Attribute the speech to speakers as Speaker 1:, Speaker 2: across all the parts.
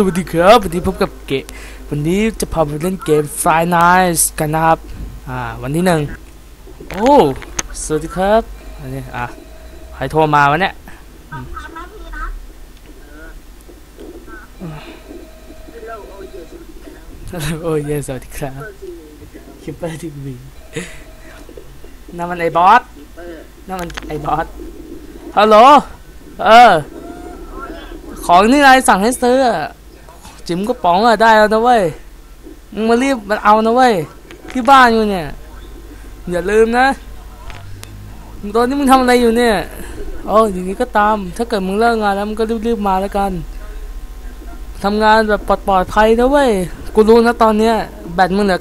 Speaker 1: สวัสดีครับวันนี้พบกับเกมวันนี้จะพาไปเล่นเกม f r i Nights กันนะครับ อ่า วันที่หนึ่งโอ้สวัสดีครับ อันนี้ อะใครโทรมาวะเนี่ยโอ้ยเยสวัสดีครับคิปเปอร์ทีวีนั่นมันไอ้บอสนั่นมันไอ้บอสฮัลโหล เออของที่นายสั่งให้ซื้อ จิ๋มกระป๋องอะได้แล้วนะเว้ยมึงมารีบมาเอานะเว้ยที่บ้านอยู่เนี่ย อย่าลืมนะตอนนี้มึงทำอะไรอยู่เนี่ยโอ้อย่างนี้ก็ตาม ถ้าเกิดมึงเลิกงานแล้วมึงก็รีบๆมาแล้วกันทำงานแบบปลอดภัยนะเว้ยกูรู้นะตอนเนี้ยแบตมึงเหลือ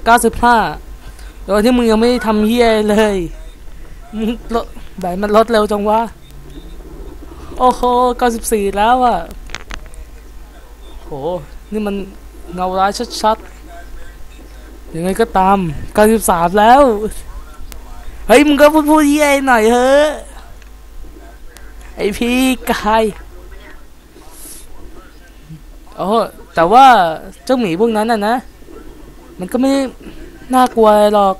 Speaker 1: 95โดยที่มึงยังไม่ทำเฮียเลยมึงลดแบตมันลดเร็วจังวะโอ้โห94แล้วอะโห นี่มันเงาร้ายชัดๆยังไงก็ตาม93แล้ว เฮ้ย มึงก็พูดพูดเย่หน่อยเฮ้อะไอพี่กายโอ้แต่ว่าเจ้าหมีพวกนั้นน่ะนะ มันก็ไม่น่ากลัวหรอก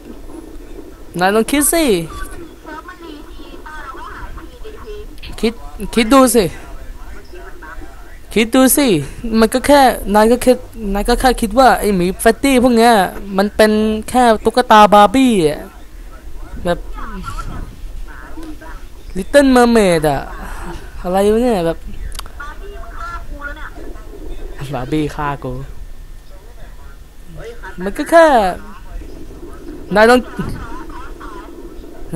Speaker 1: นายลองคิดสิ คิด คิดดูสิ คิดดูสิ มันก็แค่นายก็แค่นายก็แค่คิดว่าไอหมีแฟตตี้พวกเนี้ยมันเป็นแค่ตุ๊กตาบาร์บี้อะแบบลิตเติ้ลเมอร์เมดอะอะไรวะเนี่ยแบบบาร์บี้ฆ่ากู มันก็แค่นายต้อง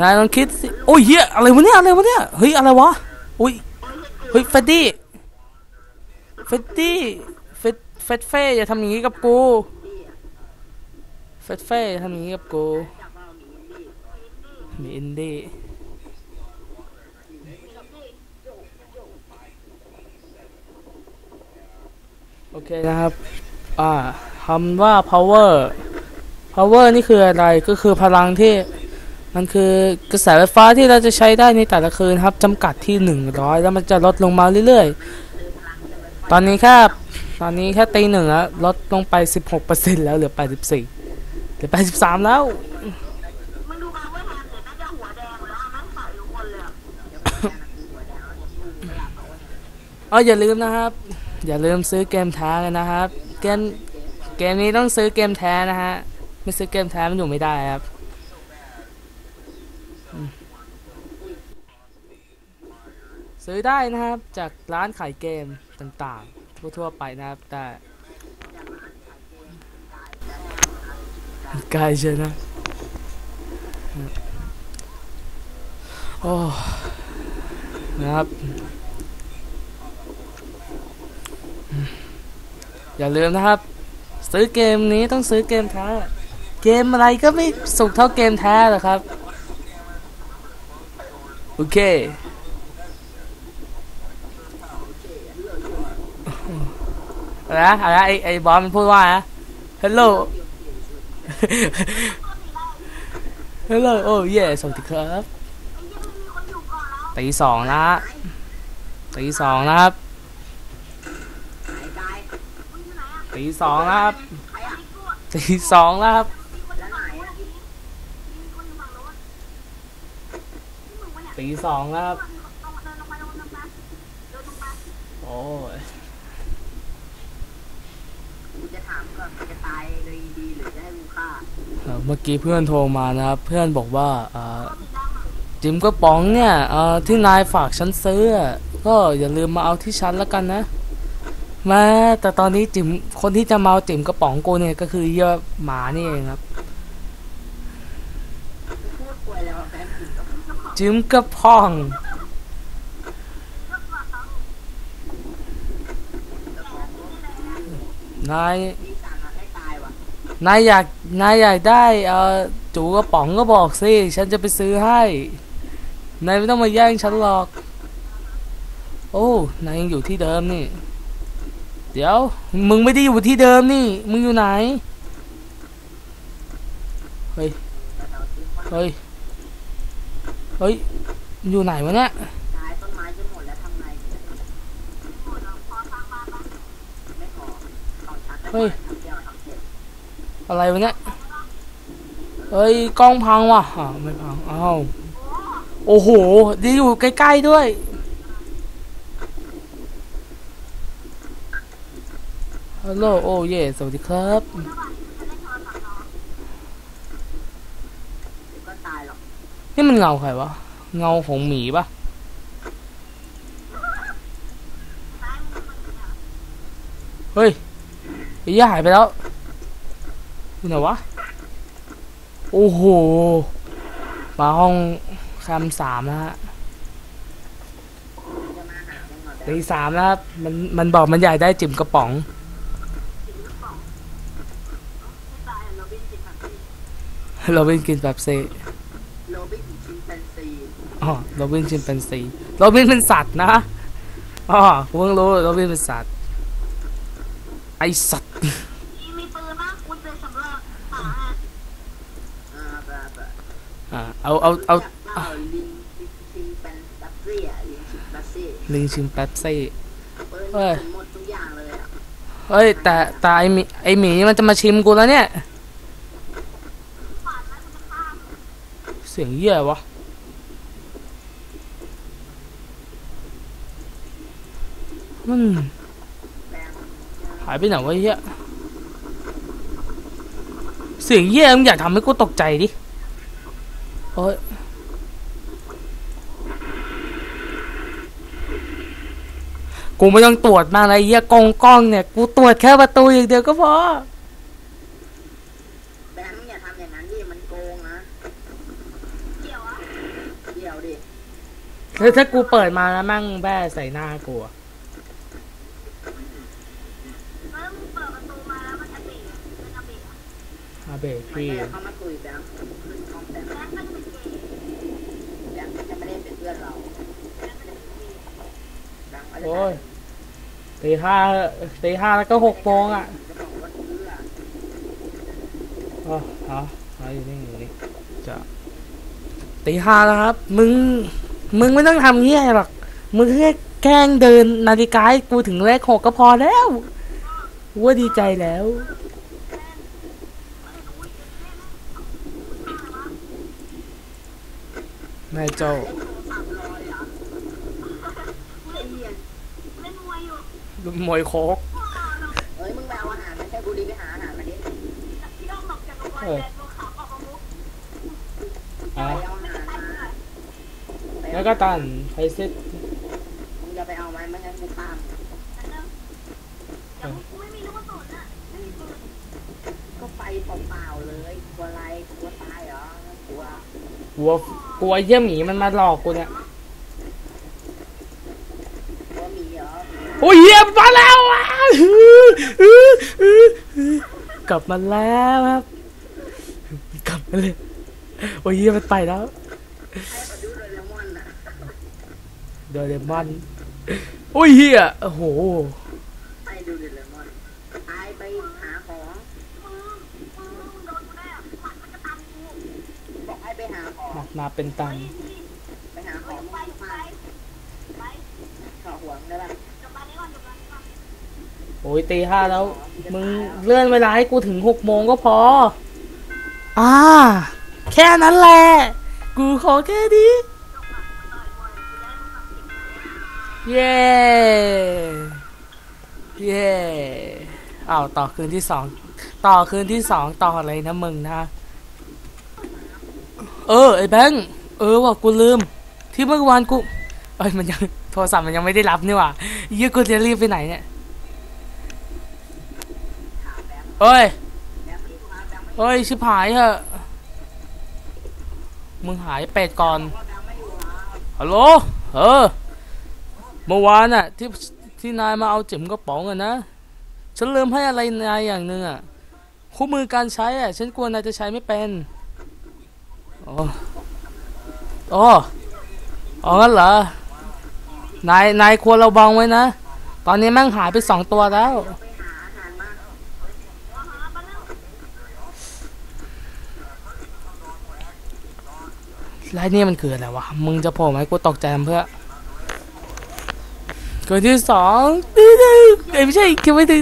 Speaker 1: นายลองคิดสิโอ้ยเฮียอะไรวะเนี่ยอะไรวะเนี่ยเฮ้ยอะไรวะอุ้ยเฮ้ยเฟดดี้ ฟดดี้เฟดเฟดเฟ่อย่าทำอย่างนี้กับกูเฟดเฟ่อย่าทำอย่างนี้กับกูมีอินดี้โอเคนะครับ อ่าคำว่า power power นี่คืออะไร ก็คือพลังที่ มันคือกระแสไฟฟ้าที่เราจะใช้ได้ในแต่ละคืนครับจำกัดที่ 100 แล้วมันจะลดลงมาเรื่อยๆ ตอนนี้แค่ตอนนี้แค่ตีหนึ่งแล้วลดลงไป 16%แล้วเหลือ 84เหลือ 83 แล้ว
Speaker 2: มึงดูกันว่าแฮมเนี่ยน่าจะหัวแดงแล้วอะแม่งใส่ทุกคนเลยอะ
Speaker 1: อ๋ออย่าลืมนะครับ อย่าลืมซื้อเกมแท้กันนะครับ เกมเกมนี้ต้องซื้อเกมแท้นะฮะไม่ซื้อเกมแท้มันอยู่ไม่ได้ครับอืมซื้อได้นะครับจากร้านขายเกม ต่างๆ ทั่วๆไปนะครับ แต่ไกล้ใช่นะโอ้นะครับ อย่าลืมนะครับ ซื้อเกมนี้ต้องซื้อเกมแท้ เกมอะไรก็ไม่สุกเท่าเกมแท้หรอกครับ โอเค อะไรนะอะไรนะไอไอบอสมันพูดว่านะฮัลโหลฮัลโหลโอ้เย่สวัสดีครับตีสองนะตีสองนะครับตีสองนะครับตีสองนะครับตีสองนะครับ โอ้ย
Speaker 3: กูจะถามก่อนมันจะตายเลยดีหรือจะให้กูฆ่า
Speaker 1: เมื่อกี้เพื่อนโทรมานะครับ เพื่อนบอกว่าจิมกระป๋องเนี่ยที่นายฝากฉันซื้อ ก็อย่าลืมมาเอาที่ฉันแล้วกันนะม้แต่ตอนนี้จิมคนที่จะมาเอาจิมกระป๋องกูเนี่ยก็คือเยอะหมานี่เองครับ
Speaker 3: พูดป่วยแล้วแฟนกินกับ
Speaker 1: จิมกระป๋องนาย นายอยากนายอยากได้เออจูกระป๋องก็บอกสิฉันจะไปซื้อให้นายไม่ต้องมาแย่งฉันหรอก โอ้นายยังอยู่ที่เดิมนี่ เดี๋ยว มึงไม่ได้อยู่ที่เดิมนี่ มึงอยู่ไหนเฮ้ยเฮ้ยเฮ้ยมึงอยู่ไหนวะเนี่ย
Speaker 3: เฮ้
Speaker 1: ย
Speaker 3: เดี๋ยวทำเสร็จ
Speaker 1: อะไรวะเนี่ยเฮ้ยกล้องพังว่ะอ่าวไม่พังอ้าวโอ้โหดีอยู่ใกล้ๆด้วยฮัลโหลโอ้เย่สวัสดีครับนี่มันเงาใครวะ เงาของหมีปะเฮ้ยไอ้เหี้ยหายไปแล้ว อยู่ไหนวะ โอ้โห มาห้องคมสามนะฮะ
Speaker 3: จะ
Speaker 1: ตีสามนะครับ มันมันบอกมันอยากได้จิ๋มกระป๋องเราเป็นกินแบบเซ
Speaker 3: โรบินชิมแปนซี
Speaker 1: อ๋อโรบินชิมเป็นซีโรบินเป็นสัตว์นะอ๋อกูเพิ่งรู้โรบินเป็นสัตว์ ไอสัตว์
Speaker 2: มีปืนมากคุณเป็นสำรองป่า
Speaker 3: อ่าแบบแบบ
Speaker 1: อ่าเอาเอาเอา
Speaker 3: เอาลิงชิมแปนดับเซียลิงชิมดับเซีย
Speaker 1: ลิงชิมแป๊บซี่
Speaker 3: เปิด
Speaker 1: เอ้ย
Speaker 3: หมดทุกอย่างเลยอะ
Speaker 1: เฮ้ย แต่แต่ไอหมีไอหมีมันจะมาชิมกูแล้วเนี่ย เสียงเหี้ยวะอืม
Speaker 3: แปลง
Speaker 1: หายไปไหนวะไอ้เหี้ยเสียงเหี้ยมึงอยากทำให้กูตกใจดิ โอ้ยกูไม่ต้องตรวจมากเลยไอ้เหี้ยกล้องกล้องเนี่ย กูตรวจแค่ประตูอย่างเดียวก็พอ
Speaker 3: แบงค์อย่าทำอย่างนั้นดิมันโกงนะ
Speaker 2: เกี่ยวอะ
Speaker 3: เดี๋ยวดิ
Speaker 1: ถ้าถ้ากูเปิดมาแล้วมั่งแบ้ใส่หน้ากูอะ
Speaker 2: แล้วมึงเปิดประตูมาแล้วมันจะบีบมันจะบีบอะ
Speaker 1: อาเบะ
Speaker 3: มัน
Speaker 1: พี่
Speaker 3: จะเข้ามาคุยแบงค์
Speaker 1: โอ้ยตีห้าตีห้าแล้วก็หกโมงอะ
Speaker 3: จะบอกว่าเพื่อ
Speaker 1: อ๋อเอาเอาอยู่นี่อยู่นี่จะตีห้าแล้วครับ มึง มึงไม่ต้องทำเงี้ยหรอก มึงแค่แกล้งเดินนาฬิกากูถึงเลขหกก็พอแล้วว่าดีใจแล้วนายโจ
Speaker 3: เล่นโทรศัพท์รอเลยเหรอไอ้เหี้ย
Speaker 2: เล่นมวยอยู่
Speaker 1: มวยโคก
Speaker 3: เอ้ยมึงไปเอาอาหารมาให้กูดีไปหาอาหารมาดิ
Speaker 2: ที่ต้องหลบจากกระบวนแดนตัวขาวออกมามุก
Speaker 3: ไป
Speaker 1: อะ
Speaker 3: เอาอาหารมาไปเอา
Speaker 1: แล้วก็ตันไพเซ็ต
Speaker 3: มึงจะไปเอาไหมไม่งั้นกูตาม
Speaker 2: แต่เริ่มแต่กูไม่มีลูกกระสุนอะไม่มีปืน
Speaker 3: ก็ไปเปล่าๆเลยกลัวอะไรกลัวตายเหรอกลัว
Speaker 1: กลัวกลัวเยี่ยหมีมันมาหลอกกูเนี่ย
Speaker 3: กลัวหมีเหรอ
Speaker 1: โอ้ยเยี่ยมมาแล้วอะกลับมาแล้วครับ กลับมาเลยโอ้ยเยี่ยมันไปแล้ว
Speaker 3: ให้มาดูโดเรมอน
Speaker 1: โดเรมอนโอ้ยเฮียโอ้โห
Speaker 3: ให้ดูโดเรมอนตายไปหาของ
Speaker 2: มึงมึงมึงโดนแน่ขวัญมันจะตามกู
Speaker 3: บอกให้ไปหาของ
Speaker 1: มามาเป็นตัง
Speaker 3: ไปหาของ
Speaker 2: ไปไปไป
Speaker 3: ขอหวงได้ป่ะ
Speaker 1: โอ้ยตีห้าแล้ว มึงเลื่อนเวลาให้กูถึงหกโมงก็พอ อ่า แค่นั้นแหละ กูขอแค่นี้เย้เย้อ้าวต่อคืนที่สองต่อคืนที่สองต่ออะไรนะมึงนะ เออไอ้แบงค์เออว่ะกูลืม ที่เมื่อวานกูเอ้ยมันยังโทรศัพท์มันยังไม่ได้รับนี่หว่าเยี่ยกูจะรีบไปไหนเนี่ย
Speaker 3: ถามแบงค์
Speaker 1: เฮ้ย เฮ้ย ชิบหายเหอะ มึงหายเป็ดก่อน ฮัลโหล เออ เมื่อวานน่ะ ที่ที่นายมาเอาจิ๋มกระป๋องอะนะ ฉันลืมให้อะไรนายอย่างหนึ่งอะคู่มือการใช้อะฉันกลัวนายจะใช้ไม่เป็นโอ้โอ้อ๋องั้นเหรอ นาย นายควรระวังไว้นะ ตอนนี้แม่งหายไปสองตัวแล้ว
Speaker 3: ไปหาอาหารมา
Speaker 1: ไล้วนี่มันคืออะไรวะ มึงจะโผล่ไหมกูตกใจเพื่อเกินที่สองเอ้ยไม่ใช่คิดไม่ถึง